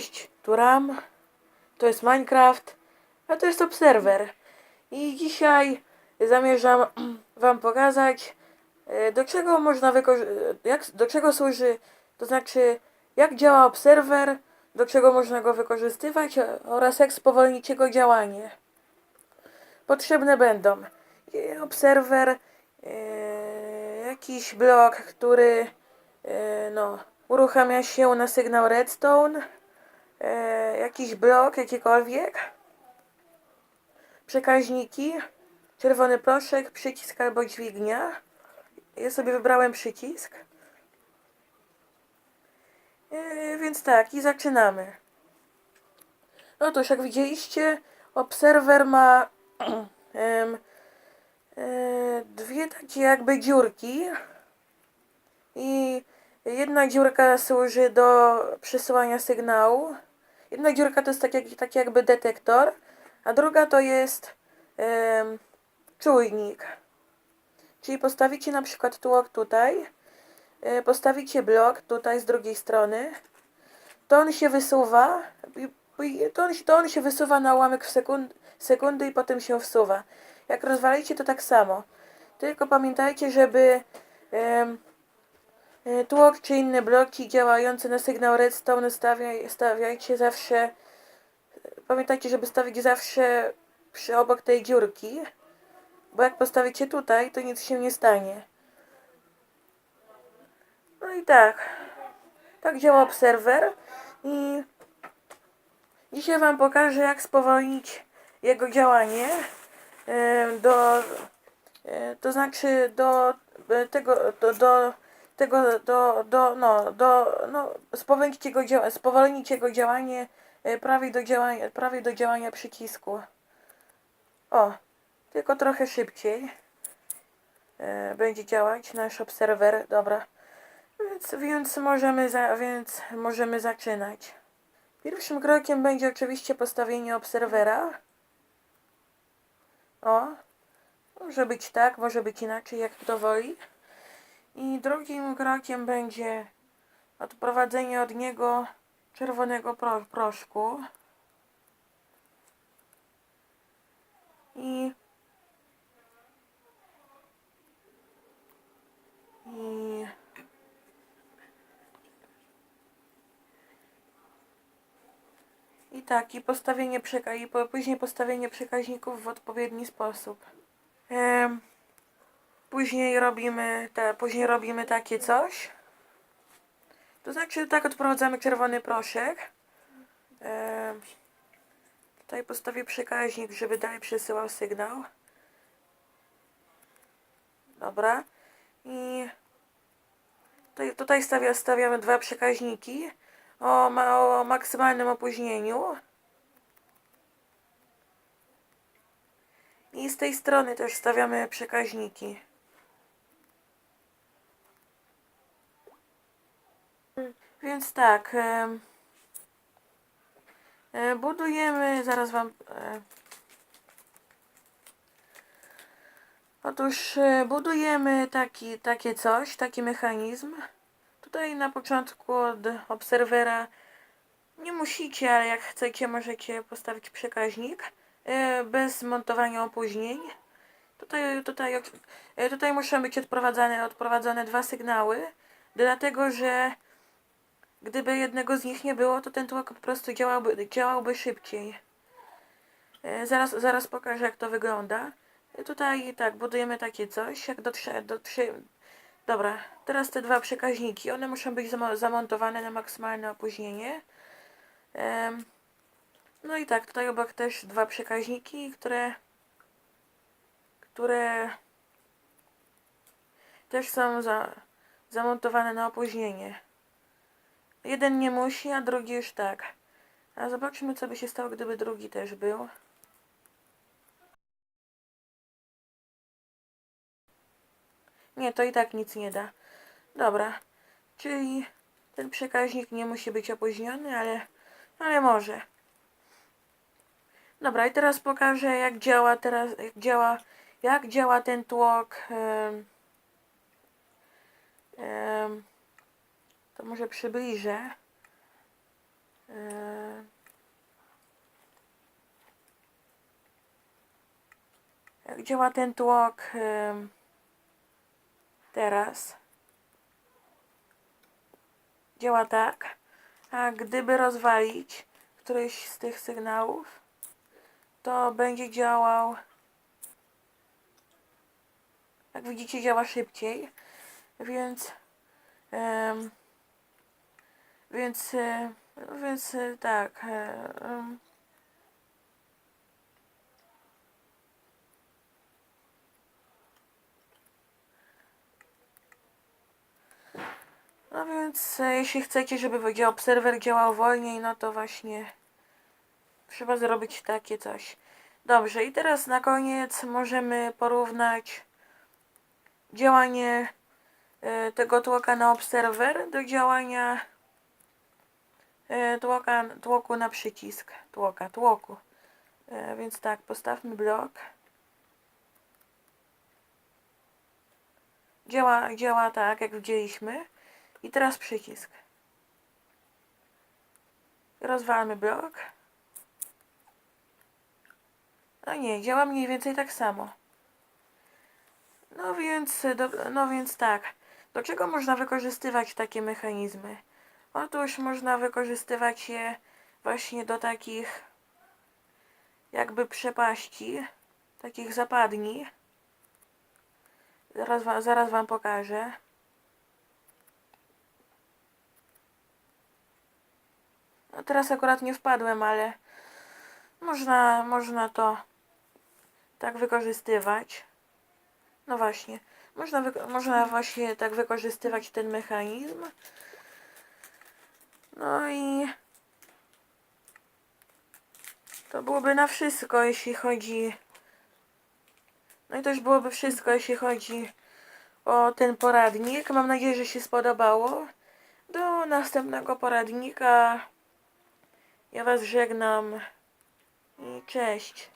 Cześć, tu Ram, to jest Minecraft, a to jest Obserwer. I dzisiaj zamierzam Wam pokazać, e, do czego można wykorzystać, jak, do czego służy, to znaczy, jak działa Obserwer, do czego można go wykorzystywać e, oraz jak spowolnić jego działanie. Potrzebne będą e, Obserwer, e, jakiś blok, który e, no, uruchamia się na sygnał redstone, e, jakiś blok, jakikolwiek, przekaźniki, czerwony proszek, przycisk albo dźwignia. Ja sobie wybrałem przycisk. E, więc tak, i zaczynamy. Otóż, jak widzieliście, obserwer ma e, dwie takie jakby dziurki. I jedna dziurka służy do przesyłania sygnału. Jedna dziurka to jest tak, jak, tak jakby detektor, a druga to jest czujnik. Czyli postawicie na przykład tłok tutaj, e, postawicie blok tutaj z drugiej strony, to on się wysuwa, to on, to on się wysuwa na ułamek w sekund, sekundy i potem się wsuwa. Jak rozwalicie to tak samo. Tylko pamiętajcie, żeby tłok czy inne bloki działające na sygnał redstone stawiaj, stawiajcie zawsze. Pamiętajcie, żeby stawić zawsze przy obok tej dziurki, bo jak postawicie tutaj, to nic się nie stanie. No i tak. Tak działa obserwer i dzisiaj Wam pokażę, jak spowolnić jego działanie e, do e, to znaczy do e, tego do, do tego do, do no do no spowolnić jego dzia- spowolnić jego działanie e, prawie do działania prawie do działania przycisku. O, tylko trochę szybciej e, będzie działać nasz obserwer. Dobra. Więc, więc, możemy za, więc możemy zaczynać. Pierwszym krokiem będzie oczywiście postawienie obserwera. O, może być tak, może być inaczej, jak kto woli. I drugim krokiem będzie odprowadzenie od niego czerwonego pro, proszku. I i I tak, i postawienie przeka i później postawienie przekaźników w odpowiedni sposób. Em, później robimy te, później robimy takie coś. To znaczy tak odprowadzamy czerwony proszek. Em, tutaj postawię przekaźnik, żeby dalej przesyłał sygnał. Dobra. I tutaj, tutaj stawia, stawiamy dwa przekaźniki o, ma, o maksymalnym opóźnieniu. I z tej strony też stawiamy przekaźniki. Więc tak. e, budujemy, zaraz wam. E, otóż e, budujemy taki, takie coś, taki mechanizm. Tutaj na początku od obserwera nie musicie, ale jak chcecie, możecie postawić przekaźnik bez montowania opóźnień. Tutaj, tutaj, tutaj muszą być odprowadzane, odprowadzone dwa sygnały, dlatego że gdyby jednego z nich nie było, to ten tłok po prostu działałby, działałby szybciej. E, Zaraz, zaraz pokażę, jak to wygląda. E, Tutaj tak, budujemy takie coś, jak do, trze- do, trzy, Dobra, teraz te dwa przekaźniki. One muszą być zamo- zamontowane na maksymalne opóźnienie. No i tak, tutaj obok też dwa przekaźniki, które które też są za, zamontowane na opóźnienie. Jeden nie musi, a drugi już tak. A zobaczmy, co by się stało, gdyby drugi też był. Nie, to i tak nic nie da. Dobra, czyli ten przekaźnik nie musi być opóźniony, ale, ale może. Dobra, i teraz pokażę jak działa teraz, jak działa, jak działa ten tłok. em, em, to może przybliżę. Jak działa ten tłok ym, teraz? Działa tak, a gdyby rozwalić któryś z tych sygnałów, to będzie działał. Jak widzicie, działa szybciej, więc. em, więc. e, więc e, tak. e, No więc jeśli chcecie, żeby dział- serwer działał wolniej, no to właśnie trzeba zrobić takie coś. Dobrze, i teraz na koniec możemy porównać działanie tego tłoka na obserwer do działania tłoka, tłoku na przycisk. Tłoka, tłoku. E, Więc tak, postawmy blok. Działa, działa tak, jak widzieliśmy. I teraz przycisk. Rozwalmy blok. No nie, działa mniej więcej tak samo. No więc, do, no więc tak. Do czego można wykorzystywać takie mechanizmy? Otóż można wykorzystywać je właśnie do takich jakby przepaści, takich zapadni. Zaraz, wa- zaraz wam pokażę. No teraz akurat nie wpadłem, ale można, można to tak wykorzystywać. No właśnie, można, można właśnie tak wykorzystywać ten mechanizm. No i to byłoby na wszystko, jeśli chodzi. No i to już byłoby wszystko, jeśli chodzi o ten poradnik. Mam nadzieję, że się spodobało. Do następnego poradnika. Ja Was żegnam i cześć.